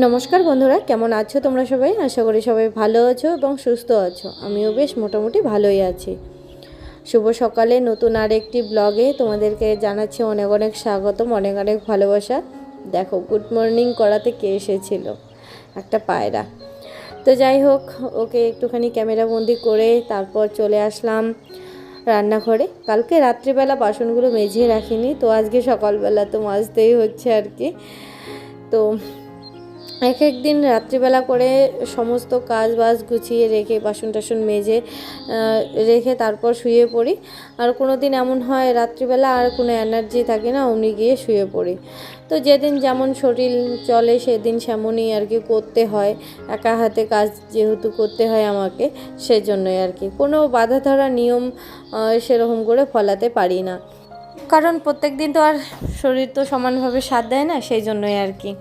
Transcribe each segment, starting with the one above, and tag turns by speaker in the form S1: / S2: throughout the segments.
S1: নমস্কার বন্ধুরা, কেমন আছো তোমরা সবাই? আশা করি সবাই ভালো আছো এবং সুস্থ আছো। আমিও বেশ মোটামুটি ভালোই আছি। শুভ সকালে নতুন আর একটি ব্লগে তোমাদেরকে জানাচ্ছি অনেক অনেক স্বাগতম, অনেক অনেক ভালোবাসা। দেখো গুড মর্নিং করাতে কে এসেছিল? একটা পায়রা। তো যাই হোক, ওকে একটুখানি ক্যামেরা বন্দি করে তারপর চলে আসলাম রান্নাঘরে। কালকে রাত্রিবেলা বাসনগুলো মেজে রাখিনি, তো আজকে সকালবেলা তো মাজতেই হচ্ছে আর কি। তো এক এক দিন রাত্রিবেলা করে সমস্ত কাজ বাজ গুছিয়ে রেখে বাসন টাসন মেজে রেখে তারপর শুয়ে পড়ি। আর কোনো দিন এমন হয় রাত্রিবেলা আর কোনো এনার্জি থাকে না, অমনি গিয়ে শুয়ে পড়ি। তো যেদিন যেমন শরীর চলে সেদিন সেমনই আর কি করতে হয়। একা হাতে কাজ যেহেতু করতে হয় আমাকে, সেজন্যই আর কি। কোনো বাধা ধরা নিয়ম সেরকম করে ফলাতে পারি না। কারণ প্রত্যেক দিন তো আর শরীর তো সমানভাবে সাথ দেয় না সেই জন্যই আর কি।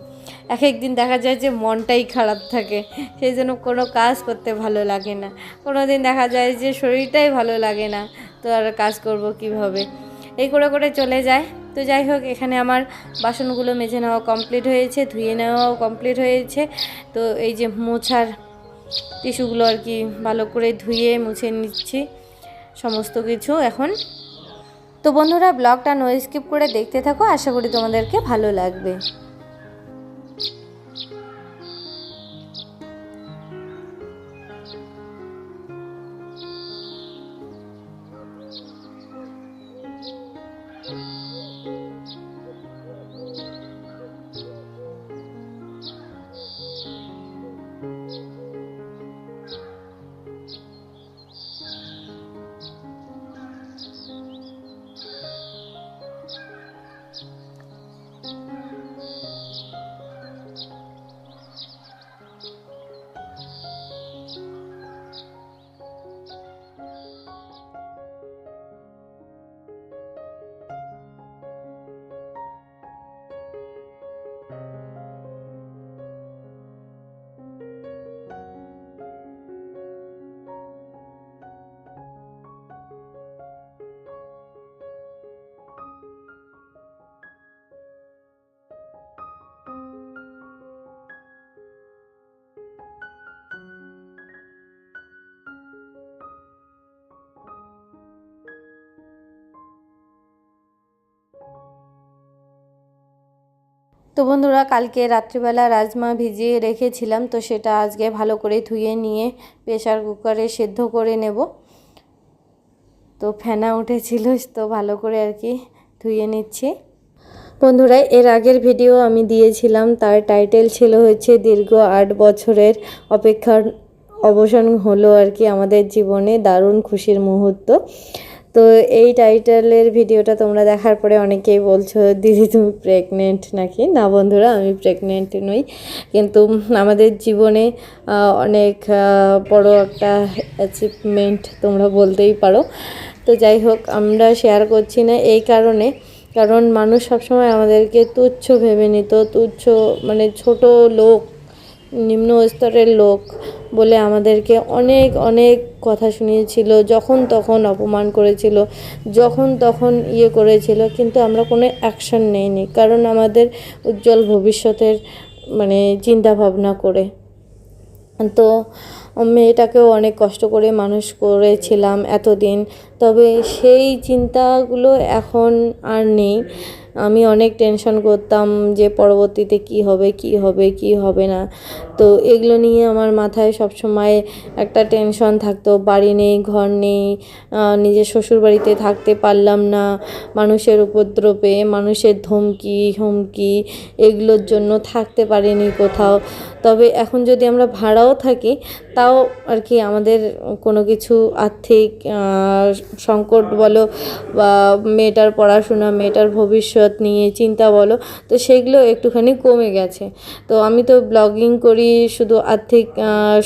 S1: এক একদিন দেখা যায় যে মনটাই খারাপ থাকে, সেই জন্য কোনো কাজ করতে ভালো লাগে না। কোনো দিন দেখা যায় যে শরীরটাই ভালো লাগে না, তো আর কাজ করব কীভাবে? এই করে করে চলে যায়। তো যাই হোক, এখানে আমার বাসনগুলো মেজে নেওয়া কমপ্লিট হয়েছে, ধুয়ে নেওয়াও কমপ্লিট হয়েছে। তো এই যে মোছার টিস্যুগুলো আর কি ভালো করে ধুয়ে মুছে নিচ্ছি, সমস্ত কিছু এখন। তো বন্ধুরা, ব্লগটা নো স্কিপ করে দেখতে থাকো, আশা করি তোমাদেরকে ভালো লাগবে। তো বন্ধুরা, কালকে রাত্রিবেলা রাজমা ভিজিয়ে রেখেছিলাম, তো সেটা আজকে ভালো করে ধুয়ে নিয়ে প্রেশার কুকারে সেদ্ধ করে নেব। তো ফেনা উঠেছিল, তো ভালো করে আর কি ধুয়ে নিচ্ছি। বন্ধুরা, এর আগের ভিডিও আমি দিয়েছিলাম, তার টাইটেল ছিল হচ্ছে, দীর্ঘ আট বছরের অপেক্ষার অবসান হলো আর কি আমাদের জীবনে দারুণ খুশির মুহূর্ত। তো এই টাইটেলের ভিডিওটা তোমরা দেখার পরে অনেকেই বলছো, দিদি, তুমি প্রেগনেন্ট নাকি? না বন্ধুরা, আমি প্রেগনেন্ট নই। কিন্তু আমাদের জীবনে অনেক বড় একটা অ্যাচিভমেন্ট তোমরা বলতেই পারো। তো যাই হোক, আমরা শেয়ার করছি না এই কারণে। কারণ মানুষ সবসময় আমাদেরকে তুচ্ছ ভেবে নিত, তুচ্ছ মানে ছোট লোক নিম্ন স্তরের লোক। বলে আমাদেরকে অনেক অনেক কথা শুনিয়েছিল, যখন তখন অপমান করেছিল, যখন তখন ইয়ে করেছিল, কিন্তু আমরা কোনো অ্যাকশন নেইনি, কারণ আমাদের উজ্জ্বল ভবিষ্যতের মানে চিন্তা ভাবনা করে। তো মেয়েটাকেও অনেক কষ্ট করে মানুষ করেছিলাম এতদিন, তবে সেই চিন্তাগুলো এখন আর নেই। আমি অনেক টেনশন করতাম যে পরবর্তীতে কি হবে কি হবে কি হবে না। তো এগুলো নিয়ে আমার মাথায় সবসময় একটা টেনশন থাকতো। বাড়ি নেই, ঘর নেই নিজের শ্বশুর বাড়িতে থাকতে পারলাম না, মানুষের উপদ্রবে, মানুষের ধমকি, হুমকি, এগুলোর জন্য থাকতে পারিনি কোথাও। তবে এখন যদি আমরা ভাড়াও থাকি, তাও আর কি আমাদের কোনো কিছু আর্থিক সংকট বলো বা মেয়েটার পড়াশোনা, মেয়েটার ভবিষ্যৎ নিয়ে চিন্তা বলো, তো সেগুলো একটুখানি কমে গেছে। তো আমি তো ব্লগিং করি শুধু আর্থিক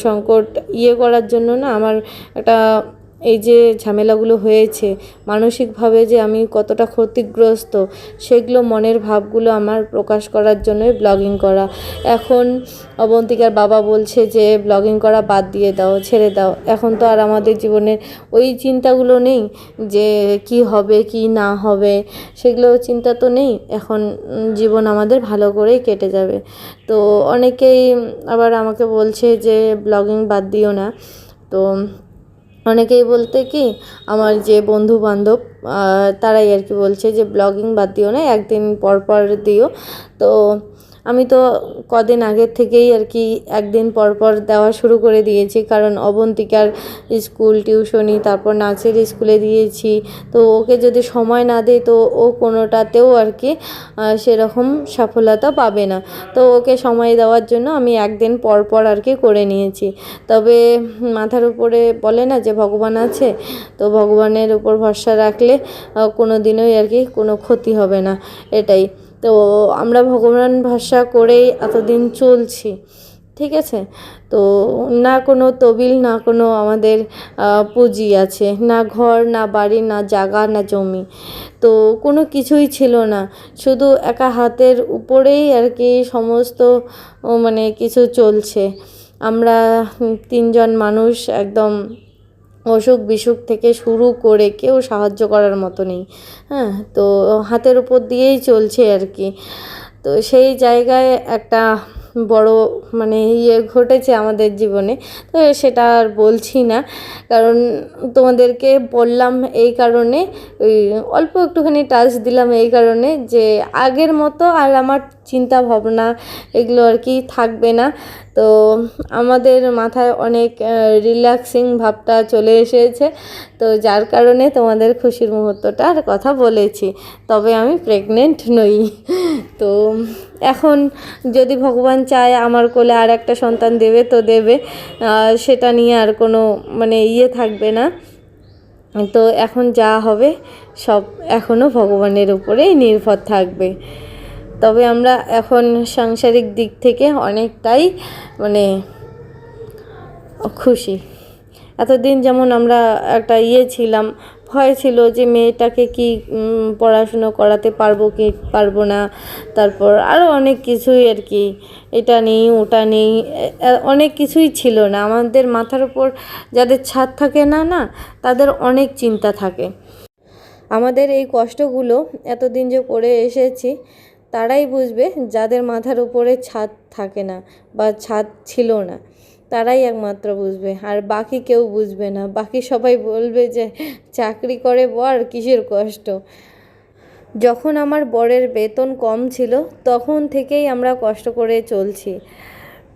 S1: সংকট ইয়ে করার জন্য না, আমার একটা এই যে ঝামেলাগুলো হয়েছে, মানসিকভাবে যে আমি কতটা ক্ষতিগ্রস্ত, সেগুলো মনের ভাবগুলো আমার প্রকাশ করার জন্যই ব্লগিং করা। এখন অবন্তিকার বাবা বলছে যে ব্লগিং করা বাদ দিয়ে দাও, ছেড়ে দাও। এখন তো আর আমাদের জীবনের ওই চিন্তাগুলো নেই যে, কি হবে, কি না হবে, সেগুলো চিন্তা তো নেই। এখন জীবন আমাদের ভালো করেই কেটে যাবে। তো অনেকেই আবার আমাকে বলছে যে ব্লগিং বাদ দিও না। তো অনেকেই বলতে কি, আমার যে বন্ধু বান্ধব তারাই আর কি বলছে যে, ব্লগিং বাদ দিও না, একদিন পর পর দিও। তো আমি তো কদিন আগের থেকেই আর কি একদিন পর পর দেওয়া শুরু করে দিয়েছি। কারণ অবন্তিকার স্কুল, টিউশনি, তারপর নাচের স্কুলে দিয়েছি। তো ওকে যদি সময় না দেয় তো ও কোনোটাতেও আর কি সেরকম সফলতা পাবে না। তো ওকে সময় দেওয়ার জন্য আমি একদিন পর পর আর কি করে নিয়েছি। তবে মাথার উপরে বলে না যে ভগবান আছে? তো ভগবানের উপর ভরসা রাখলে কোনো দিনই আর কি কোনো ক্ষতি হবে না। এটাই। তো আমরা ভগবান ভাষা করেই এতদিন চলছি, ঠিক আছে? তো না কোনো তবিল, না কোনো আমাদের পুঁজি আছে, না ঘর, না বাড়ি, না জায়গা, না জমি। তো কোনো কিছুই ছিল না। শুধু একা হাতের উপরেই আর কি সমস্ত মানে কিছু চলছে। আমরা তিনজন মানুষ একদম অসুখ বিসুখ থেকে শুরু করে কেউ সাহায্য করার মতো নেই। হ্যাঁ তো হাতের উপর দিয়েই চলছে আর কি। তো সেই জায়গায় একটা বড় মানে ইয়ে ঘটেছে আমাদের জীবনে। তো সেটা আর বলছি না। কারণ তোমাদেরকে বললাম এই কারণে, ওই অল্প একটুখানি টাচ দিলাম এই কারণে যে আগের মতো আর আমার চিন্তা ভাবনা এগুলো আর কি থাকবে না। তো আমাদের মাথায় অনেক রিল্যাক্সিং ভাবটা চলে এসেছে। তো যার কারণে তোমাদের খুশির মুহূর্তটার কথা বলেছি, তবে আমি প্রেগনেন্ট নই। তো এখন যদি ভগবান চায় আমার কোলে আর একটা সন্তান দেবে তো দেবে সেটা নিয়ে আর কোনো মানে ইয়ে থাকবে না। তো এখন যা হবে সব এখনও ভগবানের উপরেই নির্ভর থাকবে। তবে আমরা এখন সাংসারিক দিক থেকে অনেকটাই মানে খুশি। এতদিন যেমন আমরা একটা ইয়ে ছিলাম, ভয় ছিল যে মেয়েটাকে কি পড়াশুনো করাতে পারব কি পারব না, তারপর আরও অনেক কিছুই আর কি, এটা নেই, ওটা নেই অনেক কিছুই ছিল না। আমাদের মাথার উপর যাদের ছাদ থাকে না না, তাদের অনেক চিন্তা থাকে। আমাদের এই কষ্টগুলো এতদিন যে করে এসেছি তারাই বুঝবে যাদের মাথার উপরে ছাদ থাকে না বা ছাদ ছিল না। তারাই একমাত্র বুঝবে, আর বাকি কেউ বুঝবে না। বাকি সবাই বলবে যে, চাকরি করে বর, কিসের কষ্ট? যখন আমার বরের বেতন কম ছিল, তখন থেকেই আমরা কষ্ট করে চলছি।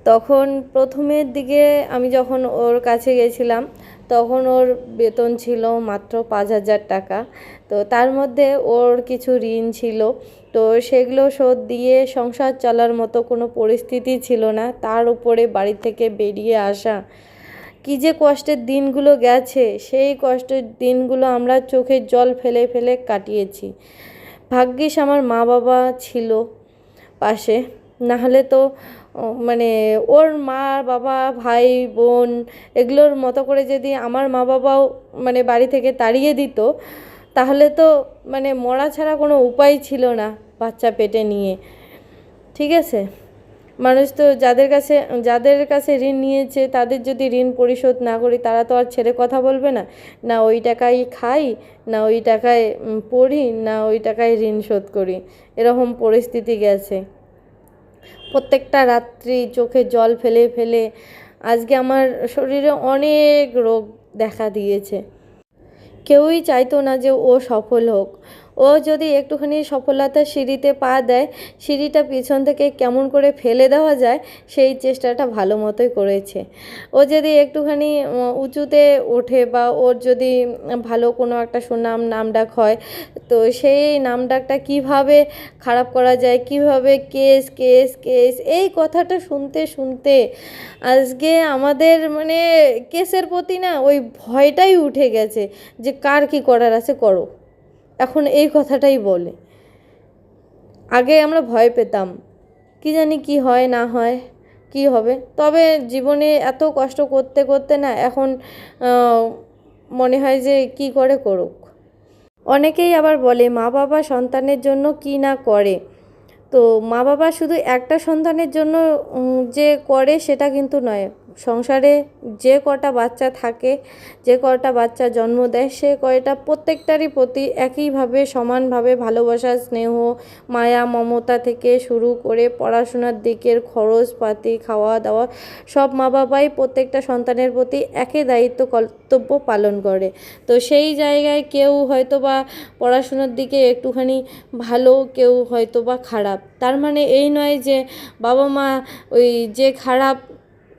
S1: তখন প্রথমের দিকে আমি যখন ওর কাছে গেছিলাম তখন ওর বেতন ছিল মাত্র পাঁচ হাজার টাকা। তো তার মধ্যে ওর কিছু ঋণ ছিল। তো সেগুলো শোধ দিয়ে সংসার চলার মতো কোনো পরিস্থিতি ছিল না। তার উপরে বাড়ি থেকে বেরিয়ে আসা। কী যে কষ্টের দিনগুলো গেছে, সেই কষ্টের দিনগুলো আমরা চোখের জল ফেলে ফেলে কাটিয়েছি। ভাগ্যিস আমার মা বাবা ছিল পাশে। নাহলে তো মানে ওর মা, বাবা, ভাই, বোন এগুলোর মতো করে যদি আমার মা বাবাও মানে বাড়ি থেকে তাড়িয়ে দিত, তাহলে তো মানে মরা ছাড়া কোনো উপায় ছিল না বাচ্চা পেটে নিয়ে। ঠিক আছে? মানুষ তো যাদের কাছে যাদের কাছে ঋণ নিয়েছে তাদের যদি ঋণ পরিশোধ না করি তারা তো আর ছেড়ে কথা বলবে না। না ওই টাকায় খাই, না ওই টাকায় পড়ি, না ওই টাকায় ঋণ শোধ করি। এরকম পরিস্থিতি গেছে। প্রত্যেকটা রাত্রি চোখে জল ফেলে ফেলে আজকে আমার শরীরে অনেক রোগ দেখা দিয়েছে। কেউই চাইতো না যে ও সফল হোক। ও যদি একটুখানি সফলতার সিঁড়িতে পা দেয়, সিঁড়িটা পিছন থেকে কেমন করে ফেলে দেওয়া যায়, সেই চেষ্টাটা ভালো মতোই করেছে। ও যদি একটুখানি উঁচুতে ওঠে বা ওর যদি ভালো কোনো একটা সুনাম নামডাক হয়, তো সেই নামডাকটা কীভাবে খারাপ করা যায়, কীভাবে কেস কেস কেস, এই কথাটা শুনতে শুনতে আজকে আমাদের মানে কেসের প্রতি না ওই ভয়টাই উঠে গেছে যে কার কি করার আছে করো। এখন এই কথাটাই বলে। আগে আমরা ভয় পেতাম, কি জানি কি হয়, না হয়, কি হবে। তবে জীবনে এত কষ্ট করতে করতে না এখন মনে হয় যে কি করে করুক। অনেকেই আবার বলে, মা বাবা সন্তানের জন্য কি না করে? তো মা বাবা শুধু একটা সন্তানের জন্য যে করে সেটা কিন্তু নয় সংসারে যে কটা বাচ্চা থাকে, যে কটা বাচ্চা জন্ম দেয়, সে কয়টা প্রত্যেকটারই প্রতি একইভাবে সমানভাবে ভালোবাসা, স্নেহ, মায়া, মমতা থেকে শুরু করে পড়াশোনার দিকের খরচপাতি খাওয়া দাওয়া সব মা বাবাই প্রত্যেকটা সন্তানের প্রতি একই দায়িত্ব, কর্তব্য পালন করে। তো সেই জায়গায় কেউ হয়তো বা পড়াশোনার দিকে একটুখানি ভালো, কেউ হয়তো বা খারাপ। তার মানে এই নয় যে বাবা মা ওই যে খারাপ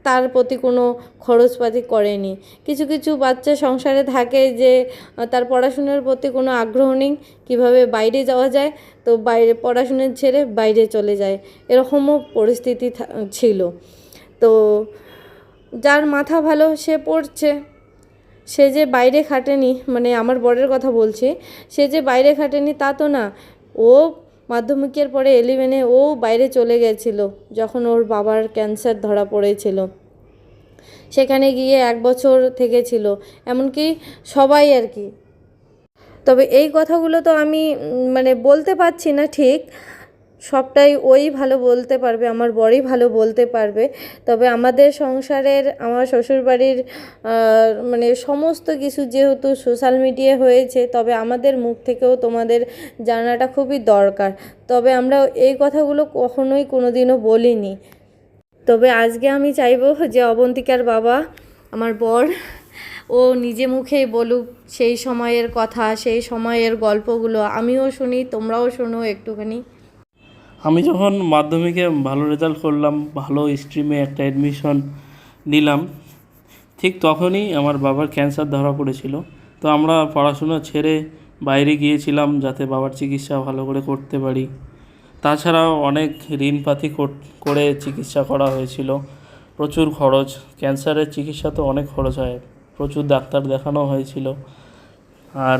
S1: তার প্রতি কোনো খরচপাতি করেনি। কিছু কিছু বাচ্চা সংসারে থাকে যে তার পড়াশোনার প্রতি কোনো আগ্রহ নেই, কীভাবে বাইরে যাওয়া যায়, তো বাইরে পড়াশোনা ছেড়ে বাইরে চলে যায়। এরকমও পরিস্থিতি ছিল। তো যার মাথা ভালো সে পড়ছে। সে যে বাইরে খাটেনি মানে আমার বরের কথা বলছি, সে যে বাইরে খাটেনি তা তো না। ও মাধ্যমিকের পরে এলিভেনে ও বাইরে চলে গেছিল, যখন ওর বাবার ক্যান্সার ধরা পড়েছিল। সেখানে গিয়ে এক বছর থেকেছিল, এমনকি সবাই আর কি। তবে এই কথাগুলো তো আমি মানে বলতে পারছি না ঠিক সবটাই ওই ভালো বলতে পারবে, আমার বরই ভালো বলতে পারবে। তবে আমাদের সংসারের, আমার শ্বশুরবাড়ির মানে সমস্ত কিছু যেহেতু সোশ্যাল মিডিয়া হয়েছে, তবে আমাদের মুখ থেকেও তোমাদের জানাটা খুবই দরকার। তবে আমরা এই কথাগুলো কখনোই কোনোদিনও বলিনি। তবে আজকে আমি চাইব যে অবন্তিকার বাবা, আমার বর, ও নিজে মুখেই বলুক সেই সময়ের কথা, সেই সময়ের গল্পগুলো। আমিও শুনি, তোমরাও শোনো একটুখানি।
S2: আমি যখন মাধ্যমিকে ভালো রেজাল্ট করলাম, ভালো স্ট্রিমে একটা অ্যাডমিশন নিলাম, ঠিক তখনই আমার বাবার ক্যান্সার ধরা পড়েছিল। তো আমরা পড়াশোনা ছেড়ে বাইরে গিয়েছিলাম যাতে বাবার চিকিৎসা ভালো করে করতে পারি। তাছাড়াও অনেক ঋণপাতি কর- চিকিৎসা করা হয়েছিল। প্রচুর খরচ ক্যান্সারের চিকিৎসা তো অনেক খরচ হয়, প্রচুর ডাক্তার দেখানো হয়েছিল। আর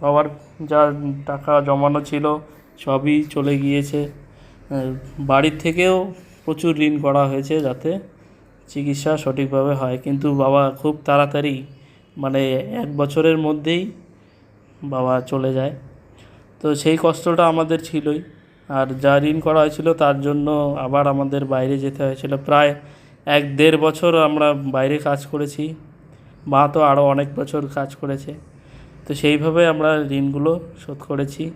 S2: বাবার যা টাকা জমানো ছিল, সবই চলে গিয়েছে। বাড়ির থেকেও প্রচুর ঋণ করা হয়েছে যাতে চিকিৎসা সঠিকভাবে হয়। কিন্তু বাবা খুব তাড়াতাড়ি মানে এক বছরের মধ্যেই বাবা চলে যায়। তো সেই কষ্টটা আমাদের ছিলই। আর যা ঋণ করা হয়েছিল তার জন্য আবার আমাদের বাইরে যেতে হয়েছিল। প্রায় এক দেড় বছর আমরা বাইরে কাজ করেছি। মা তো আরও অনেক বছর কাজ করেছে। তো সেইভাবে আমরা ঋণগুলো শোধ করেছি।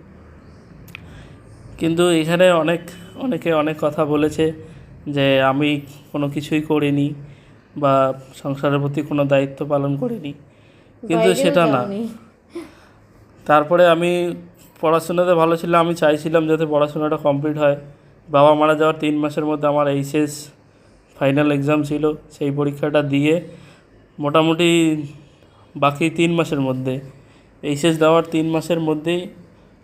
S2: কিন্তু এখানে অনেক অনেকে অনেক কথা বলেছে যে আমি কোনো কিছুই করিনি বা সংসারের প্রতি কোনো দায়িত্ব পালন করিনি। কিন্তু সেটা না। তারপরে আমি পড়াশোনাতে ভালো ছিলাম আমি চাইছিলাম যাতে পড়াশোনাটা কমপ্লিট হয়। বাবা মারা যাওয়ার তিন মাসের মধ্যে আমার এইচএস ফাইনাল এক্সাম ছিল সেই পরীক্ষাটা দিয়ে মোটামুটি বাকি তিন মাসের মধ্যে এইচএস দেওয়ার তিন মাসের মধ্যেই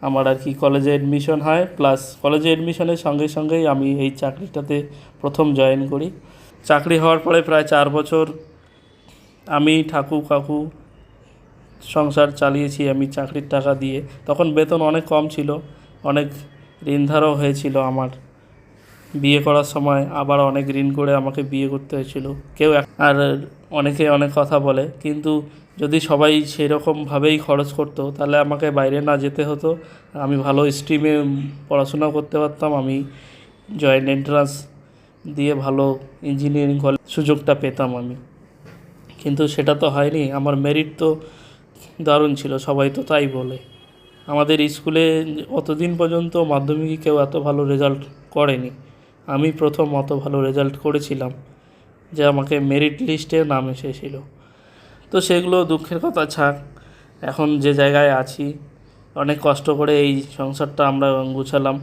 S2: আমার আর কি কলেজে অ্যাডমিশন হয় প্লাস কলেজে অ্যাডমিশনের সঙ্গে সঙ্গেই আমি এই চাকরিটাতে প্রথম জয়েন করি। চাকরি হওয়ার পরে প্রায় চার বছর আমি ঠাকু কাকু সংসার চালিয়েছি আমি চাকরির টাকা দিয়ে। তখন বেতন অনেক কম ছিল, অনেক ঋণধারও হয়েছিল আমার। বিয়ে করার সময় আবার অনেক ঋণ করে আমাকে বিয়ে করতে হয়েছিল। কেউ আর অনেকে অনেক কথা বলে, কিন্তু যদি সবাই সেই রকমভাবেই খরচ করতো, তাহলে আমাকে বাইরে না যেতে হতো। আমি ভালো স্ট্রিমে পড়াশোনা করতে পারতাম, আমি জয়েন্ট এন্ট্রান্স দিয়ে ভালো ইঞ্জিনিয়ারিং কলেজ সুযোগটা পেতাম আমি। কিন্তু সেটা তো হয়নি, আমার মেরিট তো দারুণ ছিল, সবাই তো তাই বলে। আমাদের স্কুলে অতদিন পর্যন্ত মাধ্যমিকে কেউ এত ভালো রেজাল্ট করেনি। আমি প্রথম অত ভালো রেজাল্ট করেছিলাম, যে আমাকে মেরিট লিস্টে নাম এসেছিল। তো সেগুলো দুঃখের কথা ছাড়। এখন যে জায়গায় আছি, অনেক কষ্ট করে এই সংসারটা আমরা গুছালাম।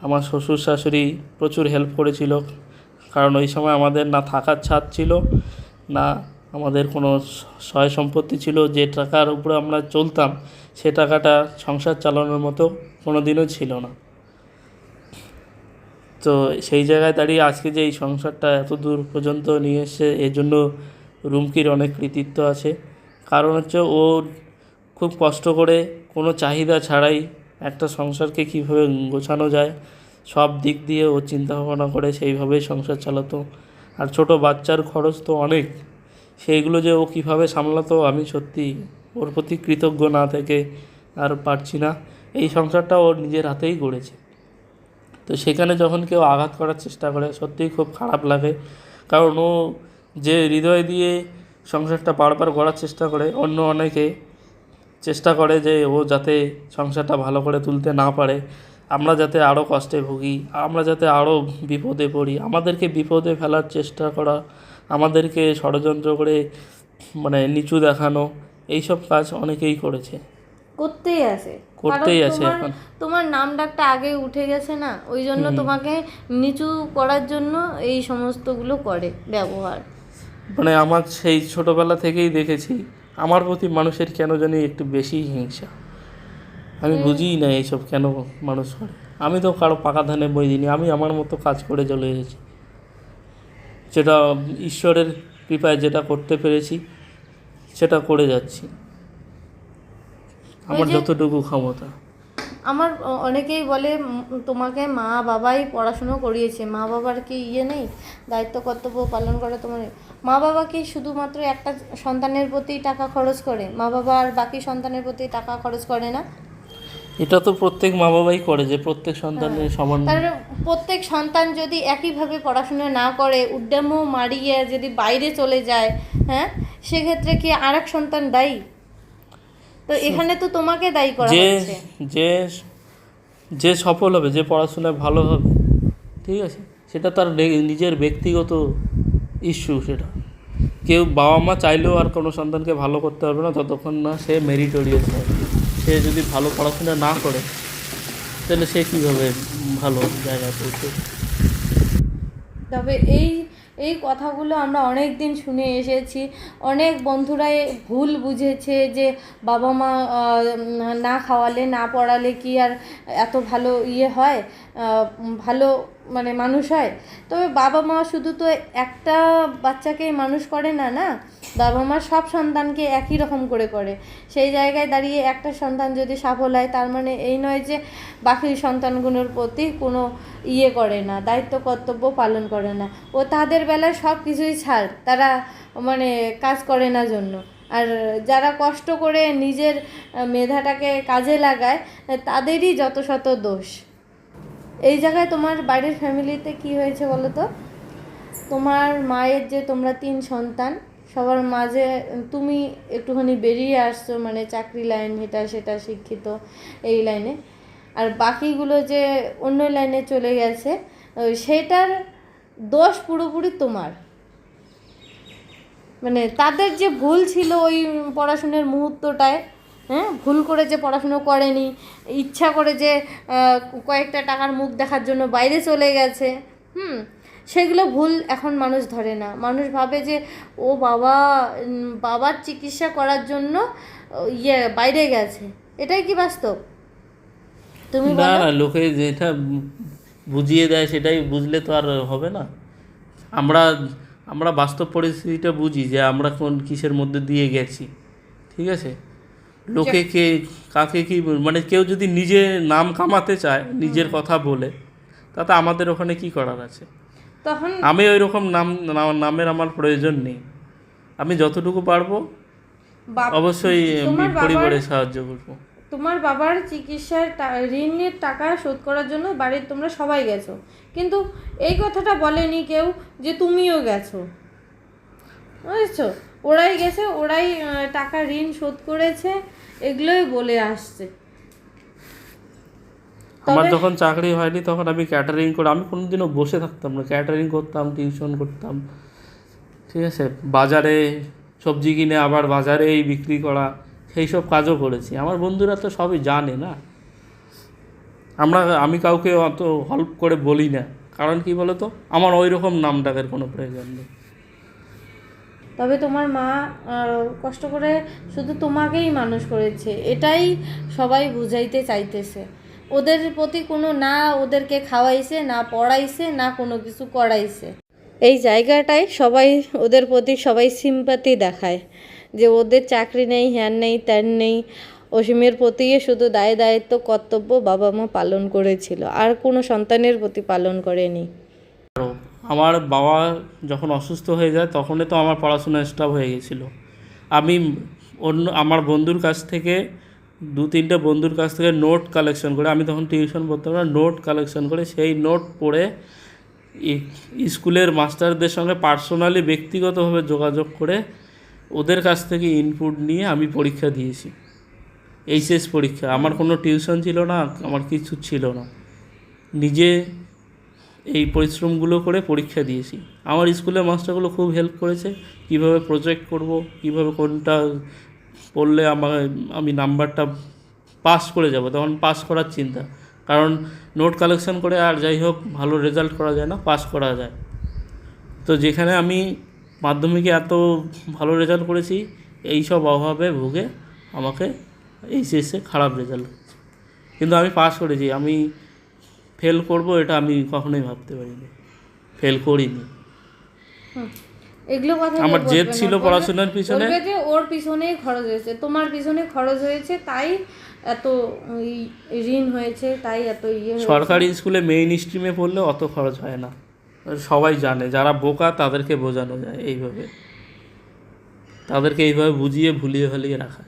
S2: আমার শ্বশুর শাশুড়ি প্রচুর হেল্প করেছিল। কারণ ওই সময় আমাদের না থাকার ছাদ ছিল, না আমাদের কোনো সয় সম্পত্তি ছিল। যে টাকার উপরে আমরা চলতাম, সে টাকাটা সংসার চালানোর মতো কোনো দিনও ছিল না। তো সেই জায়গায় দাঁড়িয়ে আজকে যে এই সংসারটা এত দূর পর্যন্ত নিয়ে এসে, এর জন্য রুমকির অনেক কৃতিত্ব আছে। কারণ হচ্ছে ও খুব কষ্ট করে কোনো চাহিদা ছাড়াই একটা সংসারকে কীভাবে গোছানো যায়, সব দিক দিয়ে ও চিন্তা ভাবনা করে সেইভাবেই সংসার চালাতো। আর ছোট বাচ্চার খরচ তো অনেক। সেইগুলো যে ও কীভাবে সামলাতো আমি সত্যি ওর প্রতি কৃতজ্ঞ না থেকে আর পারছি না। এই সংসারটা ওর নিজের হাতেই গড়েছে। তো সেখানে যখন কেউ আঘাত করার চেষ্টা করে, সত্যিই খুব খারাপ লাগে। কারণ ও যে হৃদয় দিয়ে সংসারটা বারবার গড়ার চেষ্টা করে অন্য অনেকে চেষ্টা করে যে ও যাতে সংসারটা ভালো করে তুলতে না পারে। আমরা যাতে আরও কষ্টে ভুগি আমরা যাতে আরও বিপদে পড়ি আমাদেরকে বিপদে ফেলার চেষ্টা করা আমাদেরকে ষড়যন্ত্র করে মানে নিচু দেখানো এইসব কাজ অনেকেই করেছে।
S1: করতেই আছে।
S2: করতেই আছে এখন।
S1: তোমার নাম ডাকটা আগে উঠে গেছে না ওই জন্য তোমাকে নিচু করার জন্য এই সমস্তগুলো করে ব্যবহার।
S2: মানে আমার সেই ছোটোবেলা থেকেই দেখেছি আমার প্রতি মানুষের কেন জানি একটু বেশি হিংসা। আমি বুঝিই না এইসব কেন মানুষ করে। আমি তো কারও পাকা ধানে বই দিইনি আমি আমার মতো কাজ করে চলে এসেছি। যেটা ঈশ্বরের কৃপায় যেটা করতে পেরেছি সেটা করে যাচ্ছি। আমার যতটুকু ক্ষমতা।
S1: আমার অনেকেই বলে তোমাকে মা বাবাই পড়াশুনো করিয়েছে মা বাবার কি ইয়ে নেই? দায়িত্ব কর্তব্য পালন করে তোমার মা বাবা কি শুধুমাত্র একটা সন্তানের প্রতি টাকা খরচ করে? মা বাবা আর বাকি সন্তানের প্রতি টাকা খরচ করে না?
S2: এটা তো প্রত্যেক মা বাবাই করে যে প্রত্যেক সন্তানের সমান
S1: তার প্রত্যেক সন্তান যদি একইভাবে পড়াশোনা না করে উদ্যমও মারিয়ে যদি বাইরে চলে যায় হ্যাঁ? সেক্ষেত্রে কি আর এক সন্তান দায়ী? তো এখানে তো তোমাকে দায়ী করা
S2: যে
S1: হচ্ছে।
S2: যে যে সফল হবে যে পড়াশোনায় ভালো হবে ঠিক আছে? সেটা তার নিজের ব্যক্তিগত ইস্যু সেটা। কেউ বাবা মা চাইলেও আর কোনো সন্তানকে ভালো করতে পারবে না ততক্ষণ না সে মেরিটোরিয়াস হয় সে যদি ভালো পড়াশোনা না করে, তাহলে সে কীভাবে ভালো জায়গায় পৌঁছে
S1: তবে এই এই কথাগুলো আমরা অনেক দিন শুনে এসেছি। অনেক বন্ধুরাই ভুল বুঝেছে যে বাবা মা না খাওয়ালে, না পড়ালে কি আর এত ভালো ইয়ে হয়? ভালো মানে মানুষ হয়। তবে বাবা মা শুধু তো একটা বাচ্চাকেই মানুষ করে না না? বাবা মা সব সন্তানকে একই রকম করে করে। সেই জায়গায় দাঁড়িয়ে একটা সন্তান যদি সফল হয়, তার মানে এই নয় যে বাকি সন্তানগুলোর প্রতি কোনো ইয়ে করে না, দায়িত্ব, কর্তব্য পালন করে না। ও তাদের বেলায় সব কিছুই ছাড়, তারা মানে কাজ করে না জন্য। আর যারা কষ্ট করে নিজের মেধাটাকে কাজে লাগায়, তাদেরই যত শত দোষ। এই জায়গায় তোমার বাড়ির ফ্যামিলিতে কি হয়েছে বলো তো? তোমার মায়ের যে তোমরা তিন সন্তান, সবার মাঝে তুমি একটুখানি বেরিয়ে আসছো মানে চাকরি লাইন এটা সেটা শিক্ষিত এই লাইনে। আর বাকিগুলো যে অন্য লাইনে চলে গেছে সেটার দোষ পুরোপুরি তোমার। মানে তাদের যে ভুল ছিল ওই পড়াশোনার মুহূর্তটায় হ্যাঁ? ভুল করে যে পড়াশুনো করেনি ইচ্ছা করে যে কয়েকটা টাকার মুখ দেখার জন্য বাইরে চলে গেছে হুম? সেগুলো ভুল এখন মানুষ ধরে না। মানুষ ভাবে যে ও বাবা বাবার চিকিৎসা করার জন্য ইয়ে বাইরে গেছে। এটাই কি বাস্তব? তুমি
S2: না না লোকে যেটা বুঝিয়ে দেয় সেটাই বুঝলে তো আর হবে না। আমরা আমরা বাস্তব পরিস্থিতিটা বুঝি যে আমরা কোন কিসের মধ্যে দিয়ে গেছি ঠিক আছে? লোকে কে কাকে কি মানে কেউ যদি নিজে নাম কামাতে চায় নিজের কথা বলে তাতে আমাদের ওখানে কি করার আছে?
S1: তখন
S2: আমি ওই রকম নাম নামের আমার প্রয়োজন নেই। আমি যতটুকু পারব অবশ্যই
S1: তোমার বাবার-
S2: সাহায্য করব।
S1: তোমার বাবার চিকিৎসার ঋণের টাকা শোধ করার জন্য বাড়ির তোমরা সবাই গেছো। কিন্তু এই কথাটা বলেনি কেউ যে তুমিও গেছো। বুঝছ? ওরাই গেছে ওরাই টাকা ঋণ শোধ করেছে এগুলোই বলে আসছে।
S2: আমার যখন চাকরি হয়নি তখন আমি ক্যাটারিং করে আমি কোনোদিনও বসে থাকতাম না ক্যাটারিং করতাম টিউশন করতাম। ঠিক আছে? বাজারে সবজি কিনে আবার বাজারেই বিক্রি করা সেই সব কাজও করেছি। আমার বন্ধুরা তো সবই জানে না। আমরা আমি কাউকে অত হেল্প করে বলি না। কারণ কি বলো তো আমার ওই রকম নাম ডাকের কোনো প্রয়োজন নেই।
S1: তবে তোমার মা কষ্ট করে শুধু তোমাকেই মানুষ করেছে। এটাই সবাই বুঝাইতে চাইতেছে। ওদের প্রতি কোনো না ওদেরকে খাওয়াইছে, না পড়াইছে, না কোনো কিছু করাইছে। এই জায়গাটায় সবাই, ওদের প্রতি সবাই সিম্পাতি দেখায়। যে ওদের চাকরি নেই, হ্যান নেই, ত্যান নেই। অসীমের প্রতি শুধু দায় দায়িত্ব, কর্তব্য বাবা মা পালন করেছিল। আর কোনো সন্তানের প্রতি পালন করেনি।
S2: আমার বাবা যখন অসুস্থ হয়ে যায়, তখনই তো আমার পড়াশোনা স্টপ হয়ে গেছিল। আমি অন্য, আমার বন্ধুর কাছ থেকে, দু তিনটে বন্ধুর কাছ থেকে নোট কালেকশন করে, আমি তখন টিউশন পড়তাম না নোট কালেকশন করে সেই নোট পড়ে স্কুলের মাস্টারদের সঙ্গে পার্সোনালি ব্যক্তিগতভাবে যোগাযোগ করে ওদের কাছ থেকে ইনপুট নিয়ে আমি পরীক্ষা দিয়েছি। এইচএস পরীক্ষা। আমার কোনো টিউশন ছিল না, আমার কিছু ছিল না। নিজে এই পরিশ্রমগুলো করে পরীক্ষা দিয়েছি। আমার স্কুলের মাস্টারগুলো খুব হেল্প করেছে, কীভাবে প্রজেক্ট করব, কীভাবে কোনটা পড়লে আমার আমি নাম্বারটা পাস করে যাব, তখন পাস করার চিন্তা। কারণ নোট কালেকশন করে আর যাই হোক, ভালো রেজাল্ট করা যায় না পাস করা যায়। তো যেখানে আমি মাধ্যমিকে এত ভালো রেজাল্ট করেছি এই সব অভাবে ভুগে আমাকে এইচএসে খারাপ রেজাল্ট কিন্তু আমি পাস করেছি, আমি ফেল করব এটা আমি কখনোই ভাবতে পারিনি। ফেল করিনি।
S1: এগুলো কথা
S2: আমার জেদ ছিল পড়াশোনার পিছনে।
S1: যে ওর পিছনেই খরচ হয়েছে তোমার পিছনে খরচ হয়েছে তাই এত ঋণ হয়েছে তাই এত ইয়ে
S2: সরকারি স্কুলে মেইন স্ট্রিমে পড়লে অত খরচ হয় না। সবাই জানে যারা বোকা তাদেরকে বোঝানো যায় এইভাবে। তাদেরকে এইভাবে বুঝিয়ে ভুলিয়ে ভালিয়ে রাখা।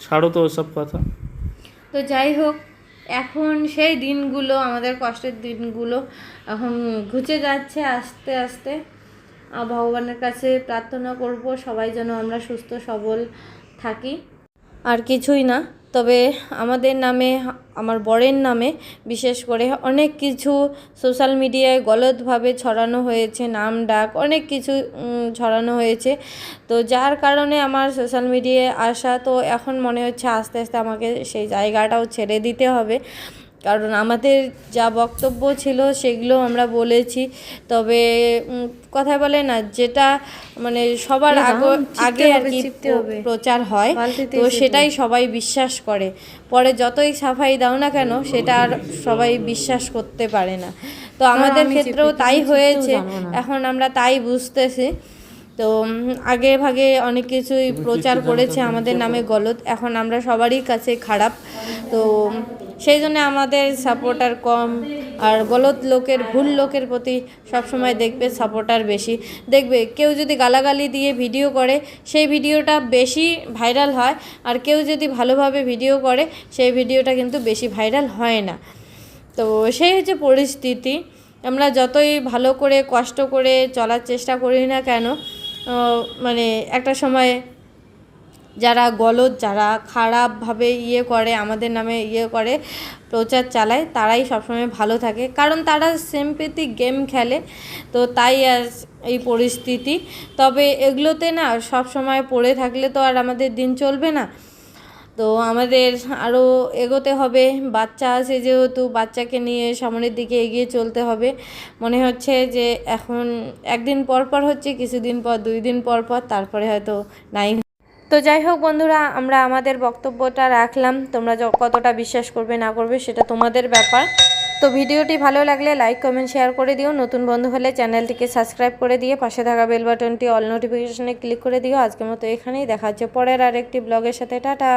S2: ছাড়ো তো ওসব কথা।
S1: তো যাই হোক এখন সেই দিনগুলো, আমাদের কষ্টের দিনগুলো এখন ঘুচে যাচ্ছে আস্তে আস্তে। ভগবানের কাছে প্রার্থনা করব, সবাই যেন আমরা সুস্থ সবল থাকি। আর কিছুই না। তবে আমাদের নামে, আমার বরের নামে বিশেষ করে অনেক কিছু সোশ্যাল মিডিয়ায় গলতভাবে ছড়ানো হয়েছে, নাম, ডাক, অনেক কিছু ছড়ানো হয়েছে। তো যার কারণে আমার সোশ্যাল মিডিয়ায় আসা তো এখন মনে হচ্ছে আস্তে আস্তে আমাকে সেই জায়গাটাও ছেড়ে দিতে হবে। কারণ আমাদের যা বক্তব্য ছিল সেগুলো আমরা বলেছি। তবে কথায় বলে না যেটা মানে সবার আগে আগে আর কি প্রচার হয়। তো সেটাই। সবাই বিশ্বাস করে। পরে যতই সাফাই দাও না কেন সেটা আর সবাই বিশ্বাস করতে পারে না। তো আমাদের ক্ষেত্রেও তাই হয়েছে। এখন আমরা তাই বুঝতেছি। তো আগে ভাগে অনেক কিছুই প্রচার করেছে আমাদের নামে গলত। এখন আমরা সবারই কাছে খারাপ। তো সেই জন্য আমাদের সাপোর্টার কম আর গলত লোকের, ভুল লোকের প্রতি সবসময় দেখবে সাপোর্টার বেশি। দেখবে, কেউ যদি গালাগালি দিয়ে ভিডিও করে, সেই ভিডিওটা বেশি ভাইরাল হয় আর কেউ যদি ভালোভাবে ভিডিও করে, সেই ভিডিওটা কিন্তু বেশি ভাইরাল হয় না। তো সেই হচ্ছে পরিস্থিতি। আমরা যতই ভালো করে, কষ্ট করে চলার চেষ্টা করি না কেন মানে একটা সময় যারা গলদ, যারা খারাপভাবে ইয়ে করে, আমাদের নামে ইয়ে করে, প্রচার চালায়, তারাই সবসময় ভালো থাকে। কারণ তারা সেমপেতি গেম খেলে, তো তাই আর এই পরিস্থিতি। তবে এগুলোতে না সব সময় পড়ে থাকলে তো আর আমাদের দিন চলবে না। তো আমাদের আরও এগোতে হবে, বাচ্চা আছে যেহেতু, বাচ্চাকে নিয়ে সামনের দিকে এগিয়ে চলতে হবে। মনে হচ্ছে যে এখন একদিন পর পর হচ্ছে, কিছুদিন পর, দুই দিন পর পর, তারপরে হয়তো নাই তো যাই হোক বন্ধুরা, আমরা আমাদের বক্তব্যটা রাখলাম। তোমরা কতটা বিশ্বাস করবে, না করবে, সেটা তোমাদের ব্যাপার। তো ভিডিওটি ভালো লাগলে লাইক, কমেন্ট, শেয়ার করে দিও। নতুন বন্ধু হলে চ্যানেলটিকে সাবস্ক্রাইব করে দিয়ে পাশে থাকা বেল বাটনটি অল নোটিফিকেশনে ক্লিক করে দিও। আজকের মতো এখানেই দেখা হচ্ছে পরের আর একটি ব্লগের সাথে। টাটা!